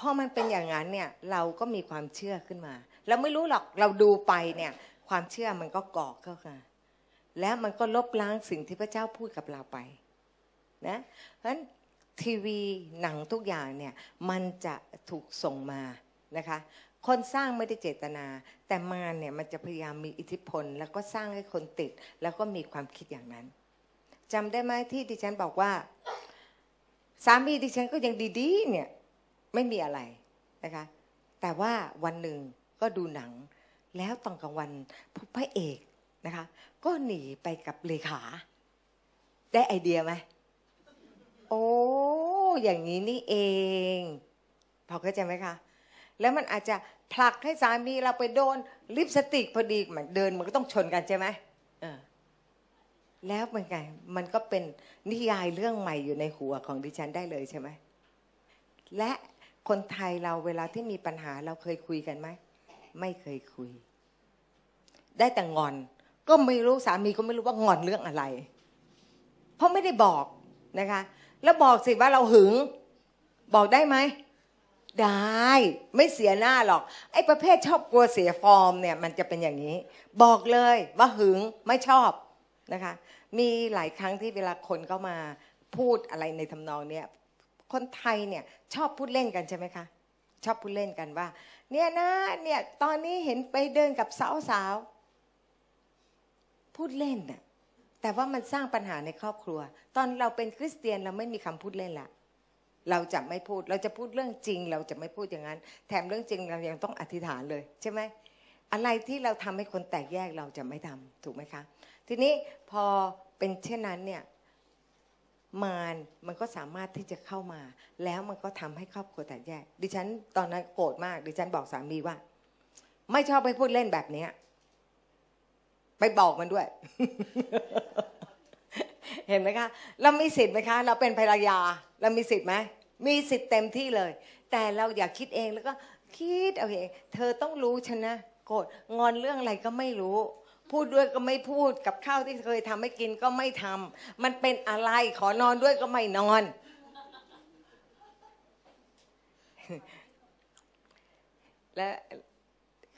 พอมันเป็นอย่างนั้นเนี่ยเราก็มีความเชื่อขึ้นมาเราไม่รู้หรอกเราดูไปเนี่ย ความเชื่อมันก็ก่อเข้ามาแล้วมันก็ลบล้างสิ่งที่พระเจ้าพูดกับเราไปนะเพราะฉะนั้นทีวีหนังทุกอย่างเนี่ยมันจะถูกส่งมานะคะ คนสร้างไม่ได้เจตนา แต่มารเนี่ยมันจะพยายามมีอิทธิพล แล้วก็สร้างให้คนติด แล้วก็มีความคิดอย่างนั้นจำได้ไหมที่ดิฉันบอกว่า สามีดิฉันก็ยังดีๆเนี่ย ไม่มีอะไรนะคะ แต่ว่าวันหนึ่งก็ดูหนัง แล้วตอนกลางวันพระเอกนะคะ ก็หนีไปกับเลขา ได้ไอเดียไหมโอ้อย่างนี้นี่เอง พอเข้าใจไหมคะ แล้วมันอาจจะผลักให้สามีเราไปโดนลิปสติกพอดีมันเดินมันก็ต้องชนกันใช่ไหมเออแล้วเป็นไง มันก็เป็นนิยายเรื่องใหม่อยู่ในหัวของดิฉันได้เลยใช่ไหม และ คนไทยเราเวลาที่มีปัญหาเราเคยคุยกันไหม ไม่เคยคุย ได้แต่งอน ก็ไม่รู้สามีก็ไม่รู้ว่างอนเรื่องอะไร เพราะไม่ได้บอกนะคะ แล้วบอกสิว่าเราหึง บอกได้ไหมได้ไม่เสียหน้าหรอก ไอ้ประเภทชอบกลัวเสียฟอร์มเนี่ย มันจะเป็นอย่างนี้ บอกเลยว่าหึงไม่ชอบนะคะ มีหลายครั้งที่เวลาคนเข้ามาพูดอะไรในทำนองเนี้ย คนไทยเนี่ยชอบพูดเล่นกันใช่ไหมคะชอบพูดเล่นกันว่า เนี่ยนะเนี่ยตอนนี้เห็นไปเดินกับสาวสาวๆพูดเล่นน่ะแต่ว่ามันสร้างปัญหาในครอบครัว ตอนเราเป็นคริสเตียนเราไม่มีคำพูดเล่นละเราจะไม่พูดเราจะพูดเรื่องจริง เราจะไม่พูดอย่างนั้น แถมเรื่องจริงเรายังต้องอธิษฐานเลยใช่ไหมอะไรที่เราทำให้คนแตกแยกเราจะไม่ทำถูกไหมคะ ทีนี้พอเป็นเช่นนั้นเนี่ย มารมันก็สามารถที่จะเข้ามา แล้วมันก็ทำให้ครอบครัวแตกแยก ดิฉันตอนนั้นโกรธมาก ดิฉันบอกสามีว่า ไม่ชอบไปพูดเล่นแบบเนี้ยไปบอกมันด้วย เห็นไหมคะ เรามีสิทธิ์ไหมคะ เราเป็นภรรยา เรามีสิทธิ์ไหมมีสิทธิ์เต็มที่เลย แต่เราอยากคิดเองแล้วก็คิดเอาเองเธอต้องรู้ฉันนะโกรธงอนเรื่องอะไรก็ไม่รู้ พูดด้วยก็ไม่พูดกับข้าวที่เคยทำให้กินก็ไม่ทำมันเป็นอะไรขอนอนด้วยก็ไม่นอน และ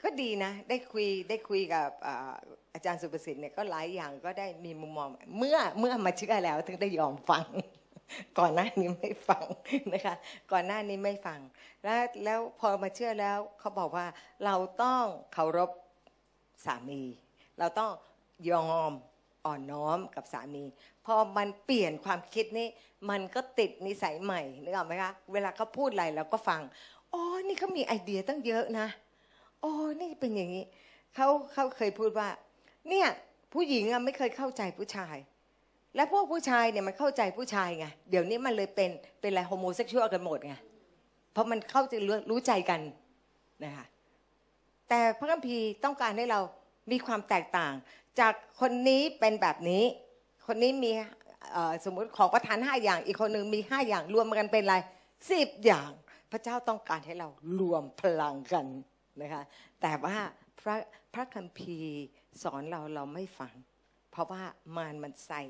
ก็ดีนะ ได้คุยได้คุยกับอาจารย์สุประสิทธิ์เนี่ยก็หลายอย่างก็ได้มีมุมมอง เมื่อเมื่อมาเชื่อแล้ว ถึงได้ยอมฟัง ก่อนหน้านี้ไม่ฟังนะคะ ก่อนหน้านี้ไม่ฟัง แล้วแล้วพอมาเชื่อแล้วเขาบอกว่าเราต้องเคารพสามี เราต้องยอมอ่อนน้อมกับสามี พอมันเปลี่ยนความคิดนี้ มันก็ติดนิสัยใหม่นึกออกไหมคะเวลาเขาพูดอะไรเราก็ฟังอ๋อนี่เขามีไอเดียตั้งเยอะนะอ๋อนี่เป็นอย่างนี้เขาเขาเคยพูดว่า เนี่ยผู้หญิงอะไม่เคยเข้าใจผู้ชาย และพวกผู้ชายเนี่ยมันเข้าใจผู้ชายไงเดี๋ยวนี้มันเลยเป็นเป็นอะไรโฮโมเซ็กชวลกันหมดไงเพราะมันเข้าใจรู้รู้ใจกันนะคะแต่พระคัมภีร์ต้องการให้เรา มีความแตกต่าง จากคนนี้เป็นแบบนี้ คนนี้มีสมมุติของประทานห้าอย่างอีกคนหนึ่งมีห้าอย่างรวมกันเป็นอะไรสิบอย่าง พระเจ้าต้องการให้เรารวมพลังกันนะคะแต่ว่าพระพระคัมภีร์สอนเราเราไม่ฟัง เพราะว่ามารมันใส่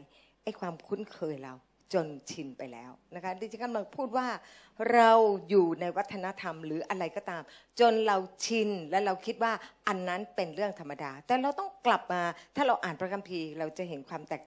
ไอ้ความคุ้นเคยเรา จนชินไปแล้วนะคะดิฉันกำลังพูดว่าเราอยู่ในวัฒนธรรมหรืออะไรก็ตาม จนเราชินและเราคิดว่าอันนั้นเป็นเรื่องธรรมดา แต่เราต้องกลับมาถ้าเราอ่านพระคัมภีร์เราจะเห็นความแตก